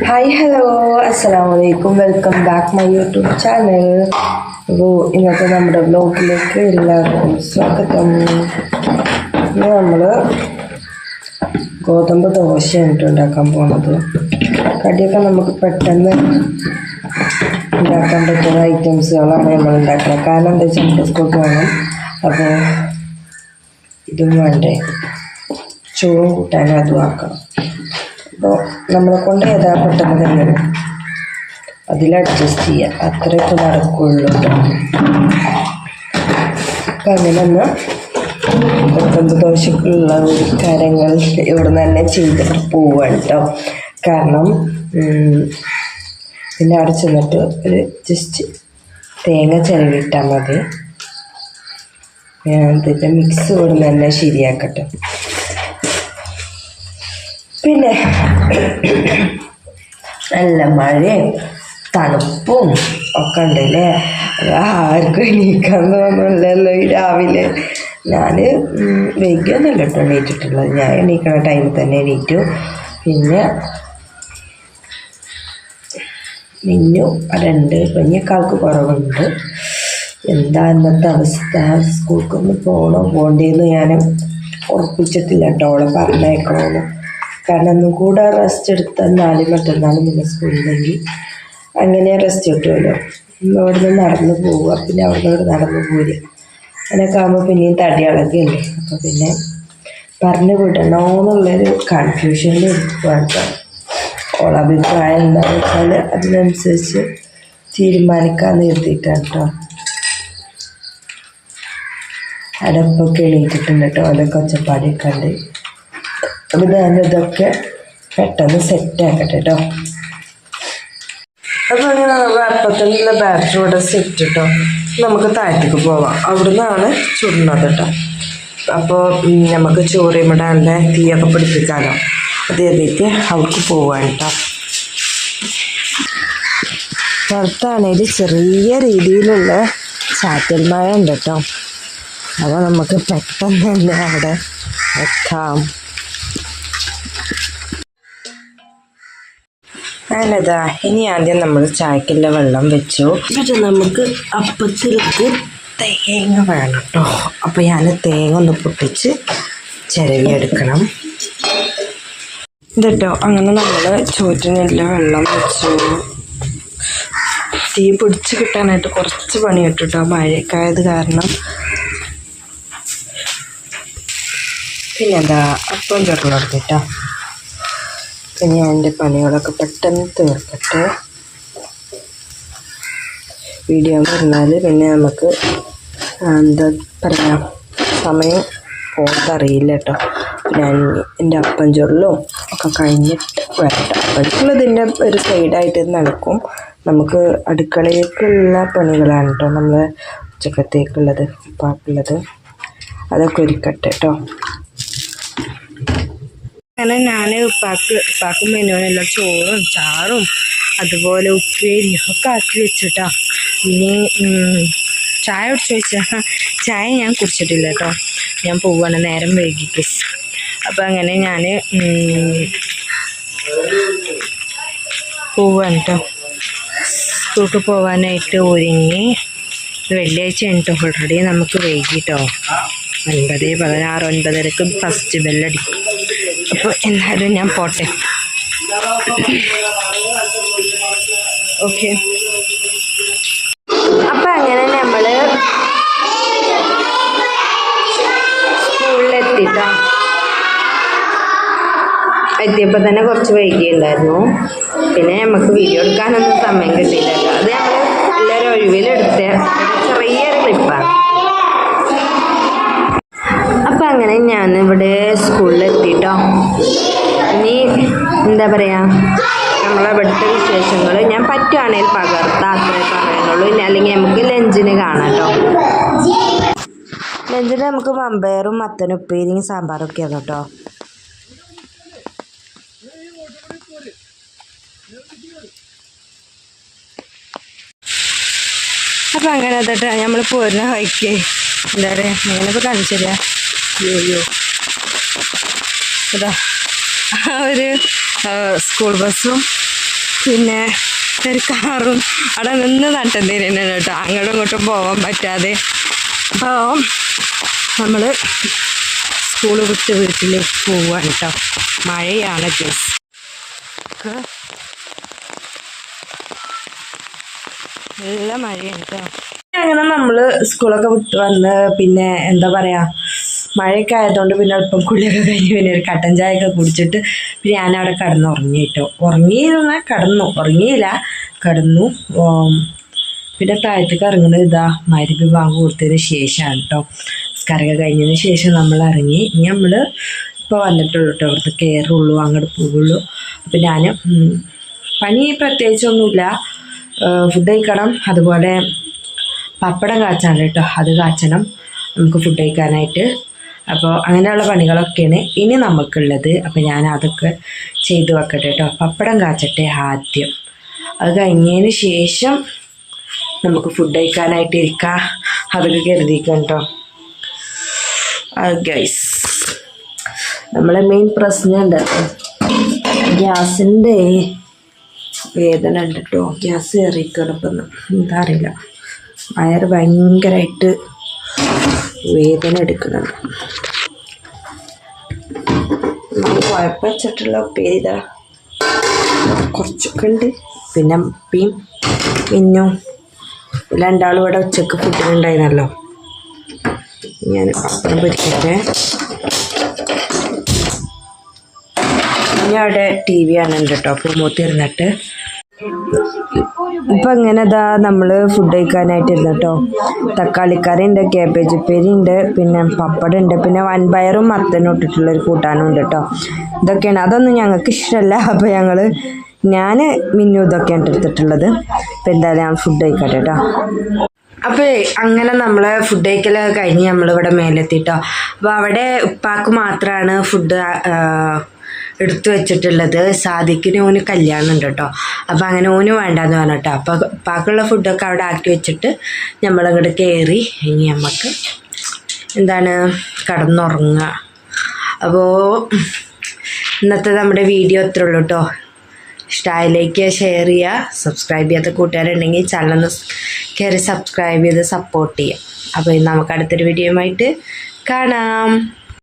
Hi hello അസ്സാം വലൈക്കും welcome back my YouTube channel അപ്പോൾ ഇന്നത്തെ നമ്മുടെ ബ്ലോഗിലേക്ക് എല്ലാവർക്കും സ്വാഗതം. ഇന്ന് നമ്മൾ ഗോതമ്പ് ദോശയാണ് ഉണ്ടാക്കാൻ പോകുന്നത് കടിയൊക്കെ നമുക്ക് പെട്ടെന്ന് ഉണ്ടാക്കാൻ പറ്റുന്ന ഐറ്റംസുകളാണ് നമ്മൾ ഉണ്ടാക്കുന്നത് കാരണം എന്താ വെച്ചാൽ നമുക്ക് സ്കൂൾക്ക് വേണം അപ്പോൾ ഇതും വേണ്ടേ? ചോറും കൂട്ടാനും അതും അപ്പോൾ നമ്മളെ കൊണ്ട് ഏതാ പെട്ടെന്ന് തന്നെ അതിൽ അഡ്ജസ്റ്റ് ചെയ്യാം. അത്രയൊക്കെ കേട്ടോ അപ്പം അങ്ങനെ ഒന്ന് ഗോതമ്പ് ദോശക്കുള്ള കാര്യങ്ങൾ ഇവിടെ നിന്ന് തന്നെ ചെയ്തിട്ട് പോവാണ് കേട്ടോ കാരണം പിന്നെ അവിടെ ചെന്നിട്ട് ഒരു ജസ്റ്റ് തേങ്ങ ചിലവിട്ടാൽ മതി. ഞാൻ ഇതിന്റെ മിക്സ് ഇവിടെ നിന്ന് തന്നെ ശരിയാക്കട്ടെ. പിന്നെ നല്ല മഴയും തണുപ്പും ഒക്കെ ഉണ്ടല്ലേ? ആർക്കും എണീക്കാൻ തോന്നുന്നില്ലല്ലോ ഈ രാവിലെ. ഞാൻ വൈകിയൊന്നുമല്ല കേട്ടോ എണീറ്റിട്ടുള്ളത്. ഞാൻ എണീക്കണ ടൈമിൽ തന്നെ എണീറ്റു. പിന്നെ മിന്നു രണ്ട് കുഞ്ഞക്കാൾക്ക് കുറവുണ്ട്. എന്താ ഇന്നത്തെ അവസ്ഥ? സ്കൂൾക്കൊന്ന് പോകണോ പോകണ്ടേന്ന് ഞാൻ ഉറപ്പിച്ചിട്ടില്ല കേട്ടോ അവളെ പറഞ്ഞേക്കണമെന്ന് കാരണം ഒന്നും കൂടെ റെസ്റ്റ് എടുത്താൽ നാളെ മറ്റന്നാളും പിന്നെ സ്കൂളിലെങ്കിൽ അങ്ങനെ റെസ്റ്റ് കിട്ടുമല്ലോ. അവിടെ നിന്ന് നടന്നു പോവുക. പിന്നെ അവിടെ നിന്ന് നടന്നു പോരുക. അങ്ങനെയൊക്കെ ആകുമ്പോൾ പിന്നെയും തടി അളകുണ്ട് അപ്പോൾ പിന്നെ പറഞ്ഞു വിടണമെന്നുള്ളൊരു കൺഫ്യൂഷനിൽ ഇരിക്കുകയാണ് ഓളെ അഭിപ്രായം എന്താണെന്ന് വെച്ചാൽ അതിനനുസരിച്ച് തീരുമാനിക്കാമെന്ന് കരുതിയിട്ടാണ് കേട്ടോ അടപ്പൊക്കെ എണീറ്റിട്ടുണ്ട് കേട്ടോ അതൊക്കെ ഒച്ചപ്പാടിയൊക്കെ ഉണ്ട് അപ്പോൾ ഞാൻ ഇതൊക്കെ പെട്ടെന്ന് സെറ്റ് ആക്കട്ടെ കേട്ടോ അപ്പോൾ അങ്ങനെ നമ്മൾ അപ്പത്തിനുള്ള ബാറ്ററി ഇവിടെ സെറ്റ് കേട്ടോ നമുക്ക് താഴത്തേക്ക് പോവാം. അവിടെ നിന്നാണ് ചുടുന്നത് കേട്ടോ അപ്പോൾ നമുക്ക് നമുക്ക് ചോറിമിടാനുള്ള തീയൊക്കെ പിടിപ്പിക്കാനോ അത് എഴുതിയിട്ട് പോവാൻ കേട്ടോ പുറത്താണെങ്കിൽ ചെറിയ രീതിയിലുള്ള ചാറ്റൽ ഉണ്ട് കേട്ടോ അപ്പോൾ നമുക്ക് പെട്ടെന്ന് തന്നെ അവിടെ വെക്കാം. അങ്ങനെതാ ഇനി ആദ്യം നമ്മൾ ചായക്കുള്ള വെള്ളം വെച്ചു. എന്നിട്ട് നമുക്ക് അപ്പത്തിലേക്ക് തേങ്ങ വേണം കേട്ടോ അപ്പോൾ ഞാൻ തേങ്ങ ഒന്ന് പൊട്ടിച്ച് ചിരവി എടുക്കണം ഇതട്ടോ അങ്ങനെ നമ്മൾ ചോറ്റിനുള്ള വെള്ളം വെച്ചു. തീ പിടിച്ച് കിട്ടാനായിട്ട് കുറച്ച് പണി കിട്ടും കേട്ടോ മഴയൊക്കെ ആയത് കാരണം. പിന്നെന്താ അപ്പം ചുരുളെടുത്തിട്ടോ പിന്നെ ഞാൻ എന്റെ പണികളൊക്കെ പെട്ടെന്ന് തീർക്കട്ടെ. വീഡിയോ പറഞ്ഞാൽ പിന്നെ നമുക്ക് എന്താ പറയുക സമയം പോകത്തറിയില്ല കേട്ടോ. ഞാൻ എന്റെ ചൊല്ലും ഒക്കെ കഴിഞ്ഞിട്ട് വരട്ടെ. അപ്പം ചുരുളതിന്റെ ഒരു സൈഡായിട്ട് നടക്കും. നമുക്ക് അടുക്കളയിലേക്കുള്ള പണികളാണ് കേട്ടോ നമ്മൾ ഉച്ചക്കത്തേക്കുള്ളത് ഉപ്പാക്കുള്ളത്. അതൊക്കെ ഒരുക്കട്ടെ കേട്ടോ. അങ്ങനെ ഞാൻ ഉപ്പാക്ക് ഉപ്പാക്കും മെനുവിനെല്ലാം ചോറും ചാറും അതുപോലെ ഉപ്പേരിയും ഒക്കെ ആക്കി വെച്ചിട്ടാ. ഇനി ചായ കുടിച്ചു വെച്ചാൽ ചായ ഞാൻ കുടിച്ചിട്ടില്ല കേട്ടോ. ഞാൻ പോവാണ് നേരം വൈകിട്ട്. അപ്പം അങ്ങനെ ഞാൻ പോവാണ് കേട്ടോ. സ്കൂൾക്ക് പോവാനായിട്ട് ഒരുങ്ങി. വെള്ളിയാഴ്ച ഉണ്ട് ഓൾറെഡി നമുക്ക് വൈകിട്ടോ ഒൻപത് പതിനാറ് ഒൻപതരക്ക് ഫസ്റ്റ് ബെല്ലടിക്കും അപ്പോൾ എന്നാലും ഞാൻ പോട്ടെ. ഓക്കെ അപ്പം അങ്ങനെ നമ്മൾ സ്കൂളിലെത്തിട്ടാ എത്തിയപ്പോൾ തന്നെ കുറച്ച് വൈകിയുണ്ടായിരുന്നു. പിന്നെ നമുക്ക് വീഡിയോ എടുക്കാനൊന്നും സമയം കിട്ടിയില്ലല്ലോ അത് നമ്മൾ എല്ലാവരും ഒഴിവിലെടുത്ത. അങ്ങനെ ഞാൻ ഇവിടെ സ്കൂളിൽ സ്കൂളിലെത്തിട്ടോ. ഇനി എന്താ പറയുക നമ്മളെ ഇവിടുത്തെ വിശേഷങ്ങൾ ഞാൻ പറ്റുവാണെങ്കിൽ പകർത്താം അത്രേ പറയുന്നുള്ളൂ. ഇനി അല്ലെങ്കിൽ നമുക്ക് ലഞ്ചിന് കാണാം കേട്ടോ. ലഞ്ചിന് നമുക്ക് മമ്പയറും മത്തനും ഉപ്പേരിയും സാമ്പാറും ഒക്കെയാണ് കേട്ടോ. അപ്പം അങ്ങനെ തൊട്ട് നമ്മൾ പോരുന്ന വഴിക്ക്. എന്താ പറയുക അങ്ങനെ ഇപ്പോൾ കാണിച്ചില്ല അയ്യോ. അതാ ഇതാ ഒരു സ്കൂൾ ബസ്സും പിന്നെ ഒരു കാറും അവിടെ നിന്ന് നട്ടന്തേനാണ് കേട്ടോ. അങ്ങോട്ടും ഇങ്ങോട്ടും പോകാൻ പറ്റാതെ. അപ്പോൾ നമ്മൾ സ്കൂൾ വിട്ട് വീട്ടിലേക്ക് പോവുകയാണ് കേട്ടോ. മഴയാണ് ഗസ് നല്ല മഴയാണ് കേട്ടോ. അങ്ങനെ നമ്മൾ സ്കൂളൊക്കെ വിട്ട് വന്ന് പിന്നെ എന്താ പറയാ മഴയൊക്കെ ആയതുകൊണ്ട് പിന്നെ അല്പം കുളിയൊക്കെ കഴിഞ്ഞ് പിന്നെ ഒരു കട്ടൻ ചായ ഒക്കെ കുടിച്ചിട്ട് പിന്നെ ഞാനവിടെ കിടന്ന് ഉറങ്ങി കേട്ടോ ഉറങ്ങിയിരുന്ന കിടന്നു. ഉറങ്ങിയില്ല കിടന്നു. പിന്നെ താഴത്തേക്ക് ഇറങ്ങുന്നത് ഇതാ മരുന്ന് ബാങ്ക് കൊടുത്തതിന് ശേഷമാണ് കേട്ടോ സ്കരക കഴിഞ്ഞതിന് ശേഷം നമ്മൾ ഇറങ്ങി. ഇനി നമ്മൾ ഇപ്പോൾ വന്നിട്ടുള്ളൂ കേട്ടോ അവിടുത്തെ കയറുള്ളൂ അങ്ങോട്ട് പോവുള്ളൂ. അപ്പം ഞാൻ പണി പ്രത്യേകിച്ചൊന്നുമില്ല. ഫുഡ് കഴിക്കണം. അതുപോലെ പപ്പടം കാച്ചാണ് കേട്ടോ അത് കാച്ചണം. നമുക്ക് ഫുഡ് കഴിക്കാനായിട്ട്. അപ്പോൾ അങ്ങനെയുള്ള പണികളൊക്കെയാണ് ഇനി നമുക്കുള്ളത് അപ്പോൾ ഞാൻ അതൊക്കെ ചെയ്തു വെക്കട്ടെ കേട്ടോ പപ്പടം കാച്ചട്ടെ ആദ്യം. അത് കഴിഞ്ഞതിന് ശേഷം നമുക്ക് ഫുഡ് കഴിക്കാനായിട്ട് ഇരിക്കാം. അതൊക്കെ കരുതിക്കാം കേട്ടോ ഗൈസ് നമ്മളെ മെയിൻ പ്രശ്നം പ്രശ്നമുണ്ട് ഗ്യാസിന്റെ വേദന ഉണ്ട് കേട്ടോ ഗ്യാസ് കയറിക്കണം ഇപ്പം. എന്താ അറിയില്ല. വയറ് ഭയങ്കരമായിട്ട് വേദന എടുക്കുന്നുണ്ട് കുഴപ്പം വെച്ചിട്ടുള്ള ഉപ്പേരി ഇതാ. കുറച്ചൊക്കെ ഉണ്ട്. പിന്നെ ഉപ്പിയും പിന്നും രണ്ടാളും ഇവിടെ ഉച്ചയ്ക്ക് ഫുഡിനുണ്ടായിരുന്നല്ലോ ഞാൻ പപ്പടം പൊരിക്കട്ടെ. ഞാൻ അവിടെ ടി വി കാണുന്നുണ്ട് കേട്ടോ. അപ്പോൾ ഇരുന്നിട്ട്. ഇപ്പം ഇങ്ങനെ ഇതാ നമ്മൾ ഫുഡ് കഴിക്കാനായിട്ട് ഇരുന്നു കേട്ടോ തക്കാളിക്കറി ഉണ്ട് കേബേജ് ഉപ്പേരി ഉണ്ട് പിന്നെ പപ്പടം ഉണ്ട് പിന്നെ വൻപയറും മത്തനും ഇട്ടിട്ടുള്ളൊരു കൂട്ടാനും ഉണ്ട് കേട്ടോ ഇതൊക്കെയാണ്. അതൊന്നും ഞങ്ങൾക്ക് ഇഷ്ടമല്ല അപ്പോൾ ഞങ്ങൾ ഞാൻ മിന്നു ഇതൊക്കെയാണ് എടുത്തിട്ടുള്ളത്. ഇപ്പം എന്തായാലും ഞാൻ ഫുഡ് കഴിക്കട്ടെ കേട്ടോ അപ്പോൾ അങ്ങനെ നമ്മൾ ഫുഡ് കഴിക്കലൊക്കെ കഴിഞ്ഞ് നമ്മളിവിടെ മേലെത്തിട്ടോ അപ്പോൾ അവിടെ ഉപ്പാക്ക് മാത്രമാണ് ഫുഡ് എടുത്തു വെച്ചിട്ടുള്ളത് സാദിക്കിന് ഓന് കല്യാണം ഉണ്ട് കേട്ടോ. അപ്പോൾ അങ്ങനെ ഓന് വേണ്ടാന്ന് പറഞ്ഞിട്ടോ. അപ്പം അപ്പോൾ ഉപ്പാക്കുള്ള ഫുഡൊക്കെ അവിടെ ആക്കി വെച്ചിട്ട് നമ്മളങ്ങോട്ട് കയറി ഇനി നമുക്ക് എന്താണ്? കടന്നുറങ്ങുക അപ്പോൾ ഇന്നത്തെ നമ്മുടെ വീഡിയോ അത്രേ ഉള്ളൂ കേട്ടോ. ഇഷ്ടമായിലേക്ക് ഷെയർ ചെയ്യുക സബ്സ്ക്രൈബ് ചെയ്യാത്ത കൂട്ടുകാരുണ്ടെങ്കിൽ ചാനൽ കയറി സബ്സ്ക്രൈബ് ചെയ്ത് സപ്പോർട്ട് ചെയ്യുക അപ്പോൾ നമുക്ക് അടുത്തൊരു വീഡിയോയുമായിട്ട് കാണാം.